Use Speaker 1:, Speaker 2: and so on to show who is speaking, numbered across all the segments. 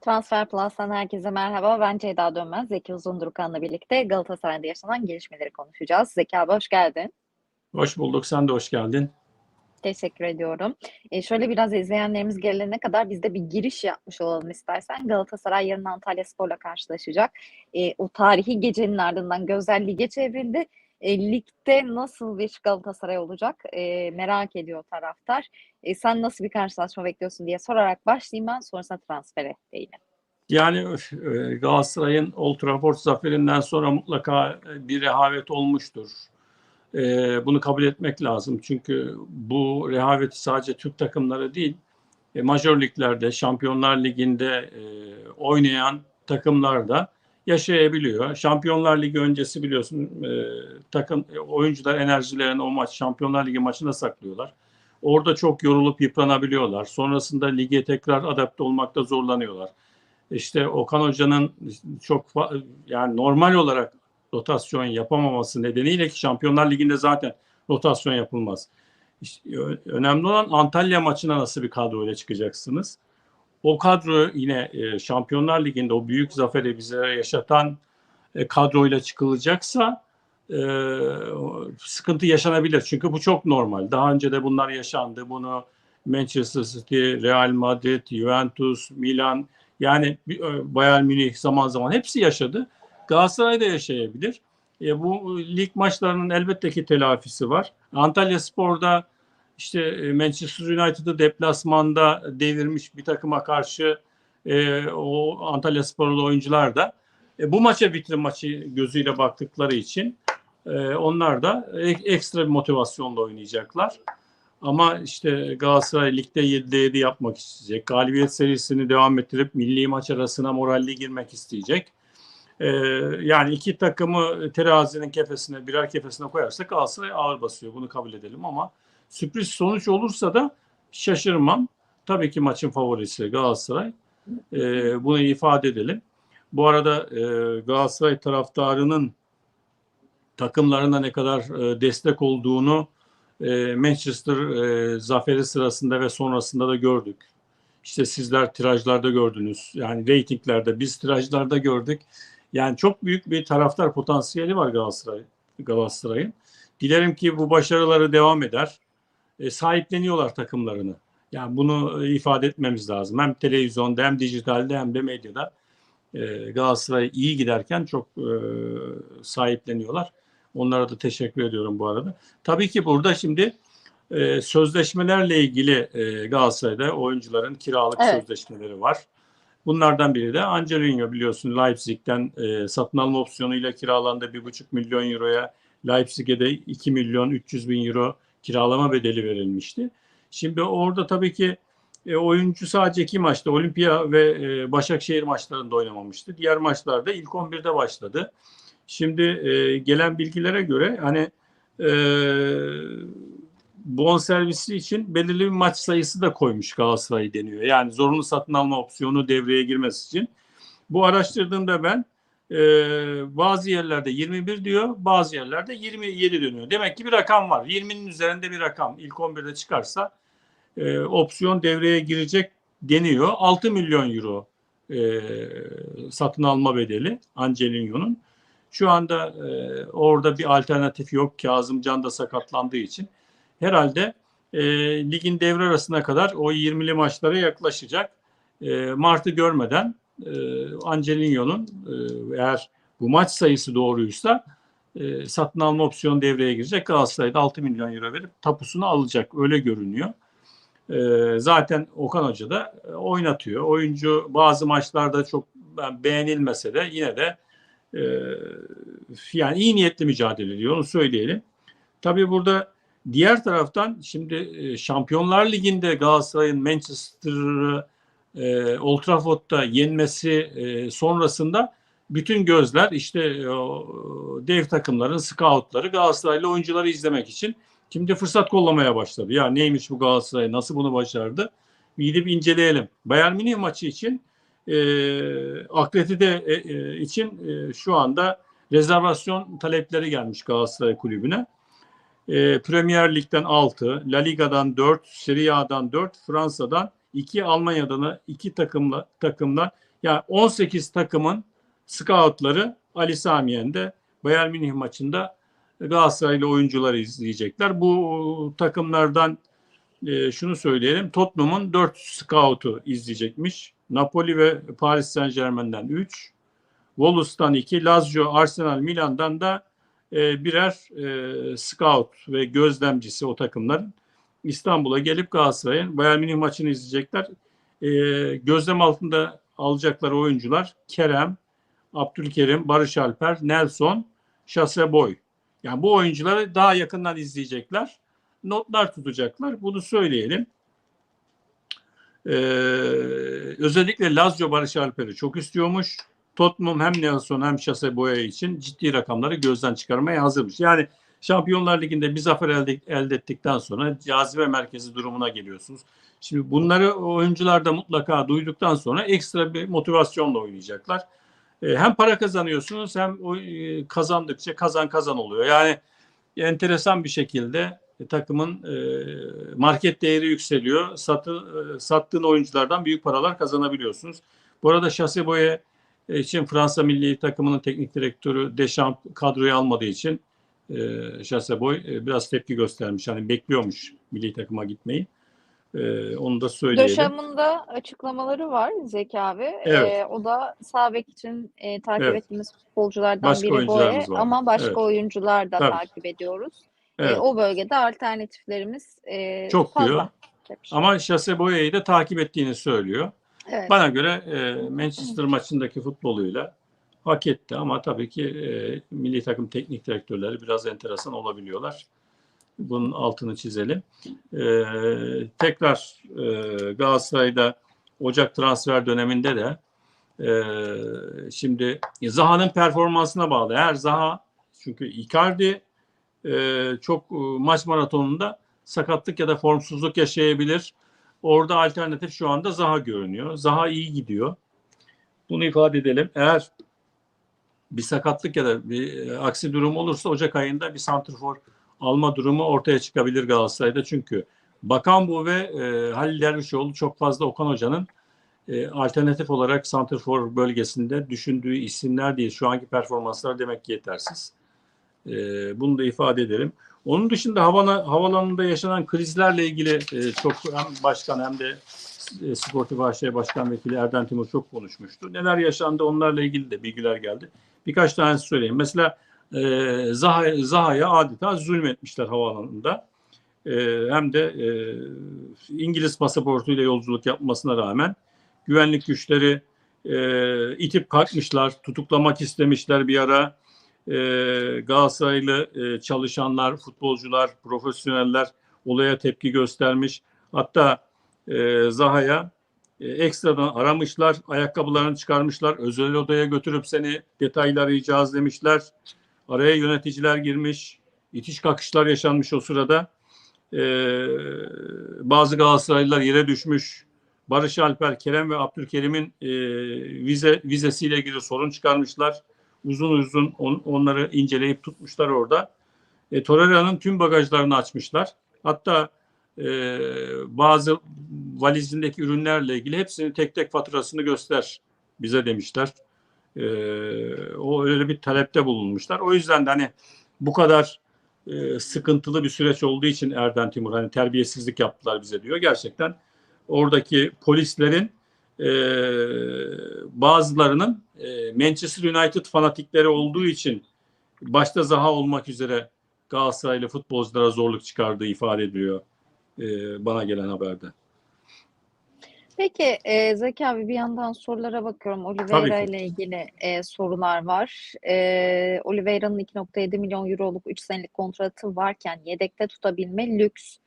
Speaker 1: Transfer Plus'tan herkese merhaba. Ben Ceyda Dönmez. Zeki Uzundurkan'la birlikte Galatasaray'da yaşanan gelişmeleri konuşacağız. Zeki abi hoş geldin.
Speaker 2: Hoş bulduk. Sen de hoş geldin.
Speaker 1: Teşekkür ediyorum. E, şöyle biraz izleyenlerimiz gelene kadar biz de bir giriş yapmış olalım istersen. Galatasaray yarın Antalya Spor'la karşılaşacak. E, o tarihi gecenin ardından gözler lige çevrildi. E, ligde nasıl bir Galatasaray olacak e, merak ediyor taraftar. E, sen nasıl bir karşılaşma bekliyorsun diye sorarak başlayayım ben sonrasında transfere değinelim.
Speaker 2: Yani e, Galatasaray'ın Old Trafford zaferinden sonra mutlaka bir rehavet olmuştur. E, bunu kabul etmek lazım. Çünkü bu rehaveti sadece Türk takımları değil, e, major liglerde, Şampiyonlar Ligi'nde oynayan takımlar da yaşayabiliyor. Şampiyonlar Ligi öncesi biliyorsun takım oyuncular enerjilerini o maç Şampiyonlar Ligi maçında saklıyorlar. Orada çok yorulup yıpranabiliyorlar. Sonrasında lige tekrar adapte olmakta zorlanıyorlar. İşte Okan Hoca'nın çok yani normal olarak rotasyon yapamaması nedeniyle ki Şampiyonlar Ligi'nde zaten rotasyon yapılmaz. İşte önemli olan Antalya maçına nasıl bir kadroyla çıkacaksınız? O kadro yine Şampiyonlar Ligi'nde o büyük zaferi bize yaşatan kadroyla çıkılacaksa e, sıkıntı yaşanabilir. Çünkü bu çok normal. Daha önce de bunlar yaşandı. Bunu Manchester City, Real Madrid, Juventus, Milan yani Bayern Münih zaman zaman hepsi yaşadı. Galatasaray da yaşayabilir. E, bu lig maçlarının elbette ki telafisi var. Antalya Spor'da işte Manchester United'ı deplasmanda devirmiş bir takıma karşı e, o Antalya Sporlu oyuncular da e, bu maça vitrin maçı gözüyle baktıkları için e, onlar da ekstra bir motivasyonla oynayacaklar. Ama işte Galatasaray ligde 7'de 7 yapmak isteyecek. Galibiyet serisini devam ettirip milli maç arasına moralli girmek isteyecek. Ee, yani iki takımı terazinin kefesine birer kefesine koyarsak Galatasaray ağır basıyor. Bunu kabul edelim ama sürpriz sonuç olursa da şaşırmam. Tabii ki maçın favorisi Galatasaray. Ee, bunu ifade edelim. Bu arada e, Galatasaray taraftarının takımlarına ne kadar e, destek olduğunu e, Manchester e, zaferi sırasında ve sonrasında da gördük. İşte sizler tirajlarda gördünüz. Yani reytinglerde biz tirajlarda gördük. Yani çok büyük bir taraftar potansiyeli var Galatasaray Galatasaray'ın. Dilerim ki bu başarıları devam eder. E, sahipleniyorlar takımlarını. Yani bunu ifade etmemiz lazım. Hem televizyonda hem dijitalde hem de medyada e, Galatasaray iyi giderken çok e, sahipleniyorlar. Onlara da teşekkür ediyorum bu arada. Tabii ki burada şimdi e, sözleşmelerle ilgili e, Galatasaray'da oyuncuların kiralık evet. sözleşmeleri var. Bunlardan biri de Angelino biliyorsun Leipzig'ten e, satın alma opsiyonuyla kiralandı 1,5 milyon euroya. Leipzig'e de 2 milyon 300 bin euro kiralama bedeli verilmişti. Şimdi orada tabii ki e, oyuncu sadece iki maçta Olimpia ve e, Başakşehir maçlarında oynamamıştı. Diğer maçlarda ilk 11'de başladı. Şimdi e, gelen bilgilere göre hani e, bon servisi için belirli bir maç sayısı da koymuş Galatasaray deniyor. Yani zorunlu satın alma opsiyonu devreye girmesi için. Bu araştırdığımda ben e, bazı yerlerde 21 diyor, bazı yerlerde 27 dönüyor. Demek ki bir rakam var. 20'nin üzerinde bir rakam. İlk 11'de çıkarsa e, opsiyon devreye girecek deniyor. 6 milyon euro e, satın alma bedeli Angelino'nun. Şu anda e, orada bir alternatif yok. Kazımcan da sakatlandığı için. Herhalde e, ligin devre arasına kadar o 20'li maçlara yaklaşacak. E, Mart'ı görmeden e, Angelino'nun e, eğer bu maç sayısı doğruysa e, satın alma opsiyonu devreye girecek. Galatasaray'da 6 milyon euro verip tapusunu alacak. Öyle görünüyor. E, zaten Okan Hoca da oynatıyor. Oyuncu bazı maçlarda çok beğenilmese de yine de yani iyi niyetli mücadele ediyor onu söyleyelim. Tabii burada diğer taraftan şimdi Şampiyonlar Ligi'nde Galatasaray'ın Manchester'ı e, Old Trafford'da yenmesi e, sonrasında bütün gözler işte o, dev takımların scoutları Galatasaraylı oyuncuları izlemek için şimdi fırsat kollamaya başladı. Ya neymiş bu Galatasaray nasıl bunu başardı? Gidip inceleyelim. Bayern Münih maçı için e, akredite e, e, için e, şu anda rezervasyon talepleri gelmiş Galatasaray Kulübü'ne. E, Premier Lig'den 6, La Liga'dan 4, Serie A'dan 4, Fransa'dan 2, Almanya'dan 2 takımla takımla Yani 18 takımın scoutları Ali Samiyen'de Bayern Münih maçında Galatasaraylı oyuncuları izleyecekler. Bu takımlardan e, şunu söyleyelim. Tottenham'ın 4 scout'u izleyecekmiş. Napoli ve Paris Saint Germain'den 3. Wolves'tan 2. Lazio, Arsenal, Milan'dan da e, birer e, scout ve gözlemcisi o takımların İstanbul'a gelip Galatasaray'ın Bayern Münih maçını izleyecekler. E, gözlem altında alacakları oyuncular Kerem, Abdülkerim, Barış Alper, Nelson, Şaseboy. Yani bu oyuncuları daha yakından izleyecekler. Notlar tutacaklar. Bunu söyleyelim. Ee, özellikle Lazio Barış Alper'i çok istiyormuş. Tottenham hem Nelson hem Şaseboya için ciddi rakamları gözden çıkarmaya hazırmış. Yani Şampiyonlar Ligi'nde bir zafer elde, elde ettikten sonra cazibe merkezi durumuna geliyorsunuz. Şimdi bunları oyuncular da mutlaka duyduktan sonra ekstra bir motivasyonla oynayacaklar. E, hem para kazanıyorsunuz hem o, e, kazandıkça kazan kazan oluyor. Yani enteresan bir şekilde e, takımın e, market değeri yükseliyor. Satı, e, sattığın oyunculardan büyük paralar kazanabiliyorsunuz. Bu arada Şaseboya için Fransa milli takımının teknik direktörü Deschamps kadroya almadığı için e, Şaseboy e, biraz tepki göstermiş. Yani bekliyormuş milli takıma gitmeyi. E, onu da söyleyelim.
Speaker 1: Döşam'ın da açıklamaları var Zeki abi.
Speaker 2: Evet.
Speaker 1: Ee, o da sağ bek için e, takip
Speaker 2: Evet.
Speaker 1: ettiğimiz futbolculardan
Speaker 2: Başka
Speaker 1: biri Boye ama başka
Speaker 2: Evet.
Speaker 1: oyuncular da
Speaker 2: Tabii.
Speaker 1: takip ediyoruz. Ee,
Speaker 2: Evet.
Speaker 1: o bölgede alternatiflerimiz e,
Speaker 2: Çok
Speaker 1: fazla.
Speaker 2: diyor. Ama Şaseboya'yı da takip ettiğini söylüyor.
Speaker 1: Evet.
Speaker 2: Bana göre e, Manchester maçındaki futboluyla hak etti ama tabii ki e, milli takım teknik direktörleri biraz enteresan olabiliyorlar. Bunun altını çizelim. E, tekrar e, Galatasaray'da Ocak transfer döneminde de e, şimdi Zaha'nın performansına bağlı. Eğer Zaha çünkü Icardi e, çok e, maç maratonunda sakatlık ya da formsuzluk yaşayabilir. Orada alternatif şu anda Zaha görünüyor. Zaha iyi gidiyor. Bunu ifade edelim. Eğer bir sakatlık ya da bir e, aksi durum olursa Ocak ayında bir santrfor alma durumu ortaya çıkabilir Galatasaray'da. Çünkü Bakan bu ve e, Halil Dervişoğlu çok fazla Okan Hoca'nın e, alternatif olarak santrfor bölgesinde düşündüğü isimler değil. Şu anki performanslar demek ki yetersiz. E, bunu da ifade edelim. Onun dışında havana, havalanında yaşanan krizlerle ilgili e, çok hem başkan hem de Sportif AŞ Başkan Vekili Erden Timur çok konuşmuştu. Neler yaşandı onlarla ilgili de bilgiler geldi. Birkaç tanesi söyleyeyim. Mesela e, Zaha, Zaha'ya adeta zulmetmişler havaalanında. E, hem de e, İngiliz pasaportuyla yolculuk yapmasına rağmen güvenlik güçleri e, itip kalkmışlar, tutuklamak istemişler bir ara e, Galatasaraylı e, çalışanlar, futbolcular, profesyoneller olaya tepki göstermiş. Hatta e, Zaha'ya e, ekstradan aramışlar, ayakkabılarını çıkarmışlar, özel odaya götürüp seni detaylı arayacağız demişler. Araya yöneticiler girmiş, itiş kakışlar yaşanmış o sırada. E, bazı Galatasaraylılar yere düşmüş. Barış Alper, Kerem ve Abdülkerim'in e, vize vizesiyle ilgili sorun çıkarmışlar uzun uzun on, onları inceleyip tutmuşlar orada. E, Torreira'nın tüm bagajlarını açmışlar. Hatta e, bazı valizindeki ürünlerle ilgili hepsinin tek tek faturasını göster bize demişler. E, o öyle bir talepte bulunmuşlar. O yüzden de hani bu kadar e, sıkıntılı bir süreç olduğu için Erden Timur hani terbiyesizlik yaptılar bize diyor. Gerçekten oradaki polislerin e, bazılarının e, Manchester United fanatikleri olduğu için başta Zaha olmak üzere Galatasaraylı futbolculara zorluk çıkardığı ifade ediliyor e, bana gelen haberde.
Speaker 1: Peki e, Zeki abi bir yandan sorulara bakıyorum. Oliveira ile ilgili e, sorular var. E, Oliveira'nın 2.7 milyon euroluk 3 senelik kontratı varken yedekte tutabilme lüks.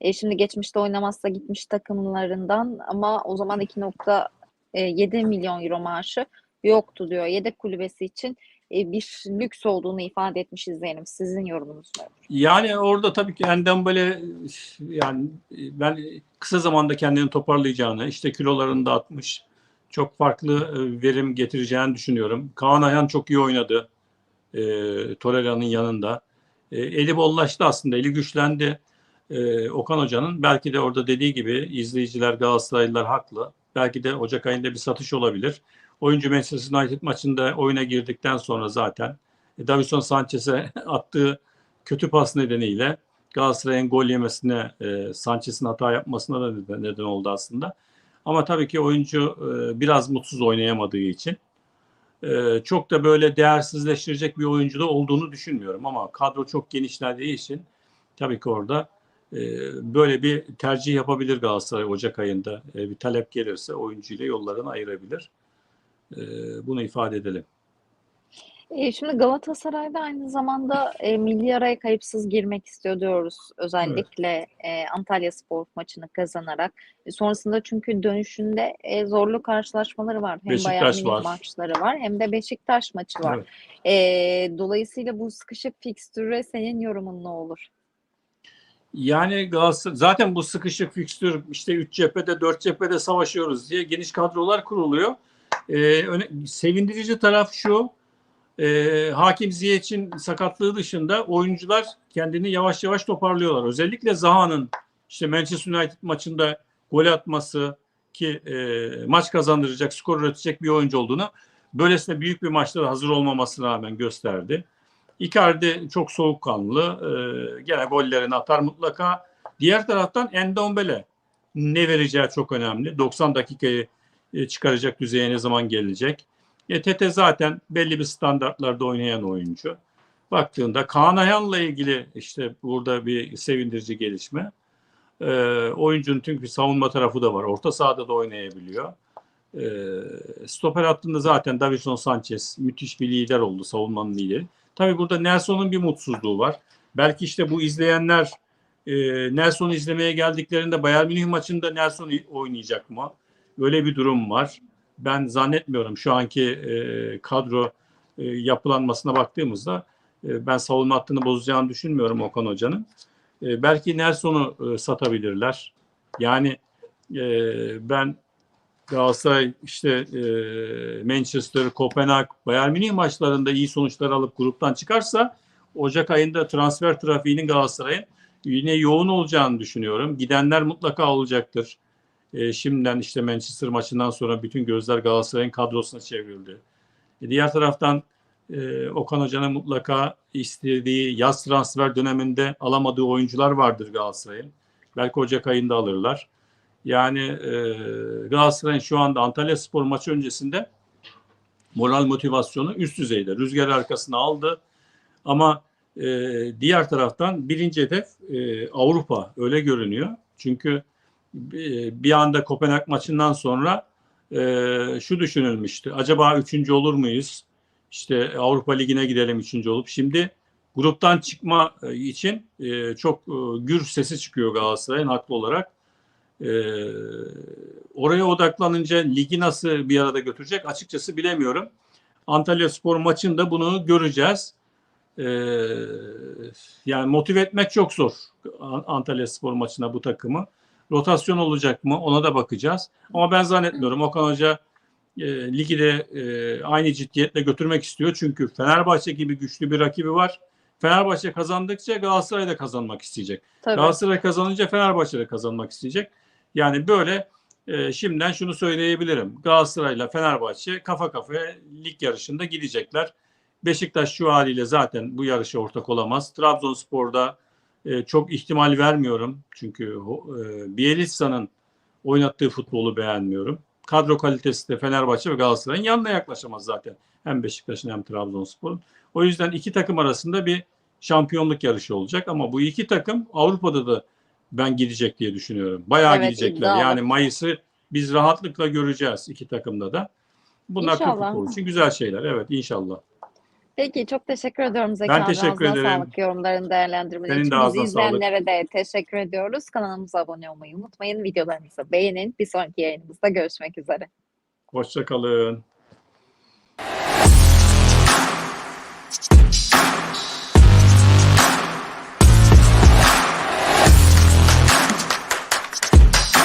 Speaker 1: E, şimdi geçmişte oynamazsa gitmiş takımlarından ama o zaman 2.7 milyon euro maaşı yoktu diyor. Yedek kulübesi için bir lüks olduğunu ifade etmiş izleyenim. Sizin yorumunuz ne?
Speaker 2: Yani orada tabii ki Endembele yani ben kısa zamanda kendini toparlayacağını, işte kilolarını da atmış, çok farklı e, verim getireceğini düşünüyorum. Kaan Ayhan çok iyi oynadı e, Torreira'nın yanında. E, eli bollaştı aslında, eli güçlendi. E, Okan Hoca'nın belki de orada dediği gibi izleyiciler, Galatasaraylılar haklı. Belki de Ocak ayında bir satış olabilir. Oyuncu Manchester United maçında oyuna girdikten sonra zaten e, Davison Sanchez'e attığı kötü pas nedeniyle Galatasaray'ın gol yemesine, e, Sanchez'in hata yapmasına da neden, neden oldu aslında. Ama tabii ki oyuncu e, biraz mutsuz oynayamadığı için e, çok da böyle değersizleştirecek bir oyuncu da olduğunu düşünmüyorum. Ama kadro çok genişlediği için tabii ki orada e, böyle bir tercih yapabilir Galatasaray Ocak ayında. E, bir talep gelirse oyuncuyla yollarını ayırabilir. E, bunu ifade edelim.
Speaker 1: E, şimdi Galatasaray'da aynı zamanda e, milli araya kayıpsız girmek istiyor diyoruz. Özellikle e, Antalya Spor maçını kazanarak. E, sonrasında çünkü dönüşünde e, zorlu karşılaşmaları var. Hem
Speaker 2: Beşiktaş
Speaker 1: Bayern
Speaker 2: var.
Speaker 1: maçları var hem de Beşiktaş maçı var.
Speaker 2: Evet.
Speaker 1: E, dolayısıyla bu sıkışık fikstüre senin yorumun ne olur?
Speaker 2: Yani Galatasaray zaten bu sıkışık fikstür işte 3 cephede 4 cephede savaşıyoruz diye geniş kadrolar kuruluyor. Öne- sevindirici taraf şu e, Hakim Ziyech'in sakatlığı dışında oyuncular kendini yavaş yavaş toparlıyorlar. Özellikle Zaha'nın işte Manchester United maçında gol atması ki e, maç kazandıracak, skor üretecek bir oyuncu olduğunu böylesine büyük bir maçta da hazır olmamasına rağmen gösterdi. Icardi çok soğukkanlı. E, gene gollerini atar mutlaka. Diğer taraftan Endombele ne vereceği çok önemli. 90 dakikayı e, çıkaracak düzeye ne zaman gelecek? E, Tete zaten belli bir standartlarda oynayan oyuncu. Baktığında Kaan Ayhan'la ilgili işte burada bir sevindirici gelişme. E, oyuncunun çünkü savunma tarafı da var. Orta sahada da oynayabiliyor. E, stoper hattında zaten Davison Sanchez müthiş bir lider oldu. Savunmanın lideri. Tabii burada Nelson'un bir mutsuzluğu var. Belki işte bu izleyenler e, Nelson'u izlemeye geldiklerinde Bayern Münih maçında Nelson oynayacak mı? Öyle bir durum var. Ben zannetmiyorum şu anki e, kadro e, yapılanmasına baktığımızda e, ben savunma hattını bozacağını düşünmüyorum Okan Hoca'nın. E, belki Nelson'u e, satabilirler. Yani e, ben Galatasaray işte e, Manchester, Kopenhag, Bayern Münih maçlarında iyi sonuçlar alıp gruptan çıkarsa Ocak ayında transfer trafiğinin Galatasaray'ın yine yoğun olacağını düşünüyorum. Gidenler mutlaka olacaktır. E, şimdiden işte Manchester maçından sonra bütün gözler Galatasaray'ın kadrosuna çevrildi. E, diğer taraftan e, Okan Hoca'nın mutlaka istediği yaz transfer döneminde alamadığı oyuncular vardır Galatasaray'ın. Belki Ocak ayında alırlar. Yani e, Galatasaray'ın şu anda Antalya Spor maçı öncesinde moral motivasyonu üst düzeyde. Rüzgar arkasına aldı. Ama e, diğer taraftan birinci hedef e, Avrupa öyle görünüyor. Çünkü bir anda Kopenhag maçından sonra e, şu düşünülmüştü. Acaba üçüncü olur muyuz? İşte Avrupa Ligi'ne gidelim üçüncü olup. Şimdi gruptan çıkma e, için e, çok e, gür sesi çıkıyor Galatasaray'ın haklı olarak. E, oraya odaklanınca ligi nasıl bir arada götürecek açıkçası bilemiyorum. Antalya Spor maçında bunu göreceğiz. E, yani motive etmek çok zor An- Antalya Spor maçına bu takımı. Rotasyon olacak mı ona da bakacağız. Ama ben zannetmiyorum Okan Hoca e, ligi de e, aynı ciddiyetle götürmek istiyor. Çünkü Fenerbahçe gibi güçlü bir rakibi var. Fenerbahçe kazandıkça Galatasaray da kazanmak isteyecek.
Speaker 1: Tabii.
Speaker 2: Galatasaray kazanınca Fenerbahçe de kazanmak isteyecek. Yani böyle e, şimdiden şunu söyleyebilirim. Galatasaray'la Fenerbahçe kafa kafaya lig yarışında gidecekler. Beşiktaş şu haliyle zaten bu yarışa ortak olamaz. Trabzonspor'da e, çok ihtimal vermiyorum. Çünkü e, Bielitsa'nın oynattığı futbolu beğenmiyorum. Kadro kalitesi de Fenerbahçe ve Galatasaray'ın yanına yaklaşamaz zaten. Hem Beşiktaş'ın hem Trabzonspor'un. O yüzden iki takım arasında bir şampiyonluk yarışı olacak ama bu iki takım Avrupa'da da ben gidecek diye düşünüyorum. Bayağı
Speaker 1: Evet,
Speaker 2: gidecekler.
Speaker 1: iddialı.
Speaker 2: Yani Mayıs'ı biz rahatlıkla göreceğiz iki takımda da. Bunlar Türk
Speaker 1: İnşallah.
Speaker 2: futbolu için güzel şeyler. Evet inşallah.
Speaker 1: Peki çok teşekkür ediyorum Zeki
Speaker 2: Ben
Speaker 1: abi.
Speaker 2: teşekkür
Speaker 1: Ağzına
Speaker 2: ederim.
Speaker 1: sağlık yorumların değerlendirmeleri
Speaker 2: Senin
Speaker 1: için.
Speaker 2: de
Speaker 1: Bizi
Speaker 2: ağzına sağlık.
Speaker 1: izleyenlere de teşekkür ediyoruz. Kanalımıza abone olmayı unutmayın. Videolarımızı beğenin. Bir sonraki yayınımızda görüşmek üzere.
Speaker 2: Hoşça kalın.